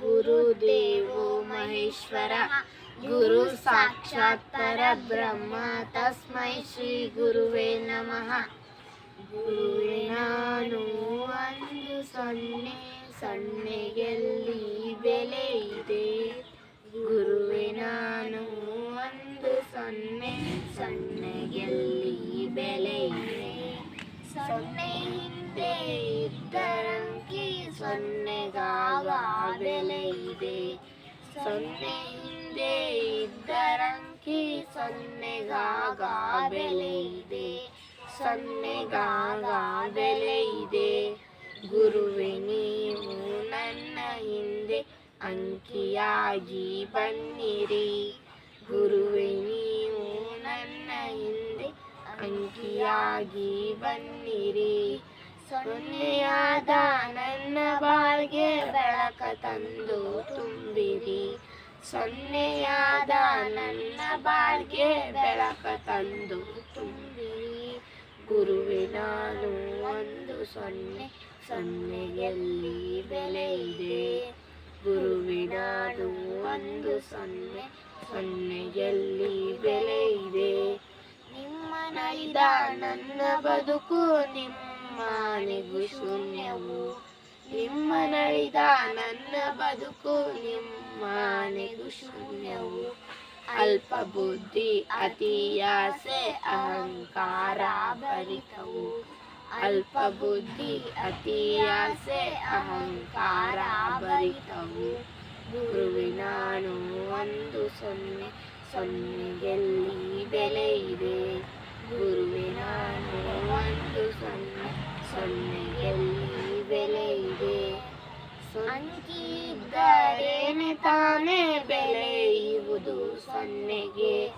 ಗುರುದೇವೋ ಮಹೇಶ್ವರ. ಗುರು ಸಾಕ್ಷಾತ್ ಪರಬ್ರಹ್ಮ ತಸ್ಮೈ ಶ್ರೀ ಗುರುವೇ ನಮಃ. ಗುರುವಿನಾನು ಒಂದು ಸೊನ್ನೆ, ಸೊನ್ನೆಯಲ್ಲಿ ಬೆಲೆ ಇದೆ. ಗುರುವಿನಾನು ಒಂದು ಸೊನ್ನೆ, ಸೊನ್ನೆಯಲ್ಲಿ ಬೆಲೆ ಇದೆ. ಸೊನ್ನೆ ಹಿಂದೆ ಇದ್ದರಂಕಿ ಸೊನ್ನೆಗಾಗ ಬೆಲೆ ಇದೆ ಸೊನ್ನೆ ಹಿಂದೆ ಇದ್ದರಂಕಿ ಸೊನ್ನೆಗಾಗ ಬೆಲೆ ಇದೆ ಸೊನ್ನೆಗಾಗ ಬೆಲೆ ಇದೆ ಗುರುವೆ ನೀವು ನನ್ನ ಹಿಂದೆ ಅಂಕಿಯಾಗಿ ಬನ್ನಿರಿ ಗುರುವೆ ನೀವು ನನ್ನ ಹಿಂದೆ ಅಂಕಿಯಾಗಿ ಬನ್ನಿರಿ ಸೊನ್ನೆಯಾದ ನನ್ನ ಬಾಳ್ಗೆ ಬೆಳಕ ತಂದು ತುಂಬಿರಿ. ಸೊನ್ನೆಯಾದ ನನ್ನ ಬಾಳ್ಗೆ ಬೆಳಕ ತಂದು ತುಂಬಿರಿ. ಗುರುವೆ, ನಾನು ಒಂದು ಸೊನ್ನೆ, ಸೊನ್ನೆಯಲ್ಲಿ ಬೆಲೆ ಇದೆ. ಗುರುವೆ, ನಾನು ಒಂದು ಸೊನ್ನೆ, ಸೊನ್ನೆಯಲ್ಲಿ ಬೆಲೆ ಇದೆ. ನಿಮ್ಮ ನೈದ ನನ್ನ ಬದುಕು, ನಿಮ್ಮನೆಗೂ ಶೂನ್ಯವು. ನಿಮ್ಮ ನಳಿದ ನನ್ನ ಬದುಕು ನಿಮ್ಮನೆಗೂ ಶೂನ್ಯವು. ಅಲ್ಪ ಬುದ್ಧಿ ಅತಿಯಾಸೆ ಅಹಂಕಾರ ಭರಿತವು. ಅಲ್ಪ ಬುದ್ಧಿ ಅತಿಯಾಸೆ ಅಹಂಕಾರ ಭರಿತವು. ಗುರುವಿನಾನು ಒಂದು ಸೊನ್ನೆ ಸೊನ್ನೆಯಲ್ಲಿ ಬೆಲೆ ಇದೆ. ಗುರುವಿನಾನು ಒಂದು ಸೊನ್ನೆ ಸೊನ್ನೆಗೆಲ್ಲಿ ಅಂಕಿ ಇದ್ದರೇನೆ ತಾನೇ ಬೆಳೆಯುವುದು ಸೊನ್ನೆಗೆ.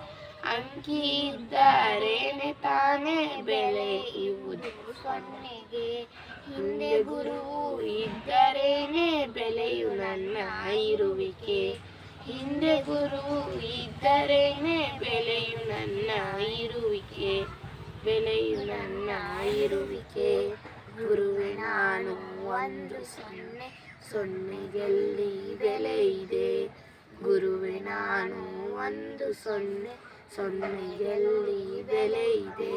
ಅಂಕಿ ಇದ್ದರೇನೆ ತಾನೇ ಬೆಳೆಯುವುದು ಸೊನ್ನೆಗೆ. ಹಿಂದೆ ಗುರು ಇದ್ದರೇನೆ ಬೆಳೆಯು ನನ್ನ ಇರುವಿಕೆ. ಹಿಂದೆ ಗುರು ಇದ್ದರೇನೆ ಬೆಳೆಯು ನನ್ನ ಇರುವಿಕೆ. ಬೆಲೆಯು ನನ್ನ ಇರುವಿಕೆ. ಗುರುವೆ, ನಾನು ಒಂದು ಸೊನ್ನೆ ಸೊನ್ನೆಗೆಲ್ಲಿ ಬೆಲೆ ಇದೆ. ಗುರುವೆ ನಾನು ಒಂದು ಸೊನ್ನೆ ಸೊನ್ನೆಯಲ್ಲಿ ಬೆಲೆ ಇದೆ.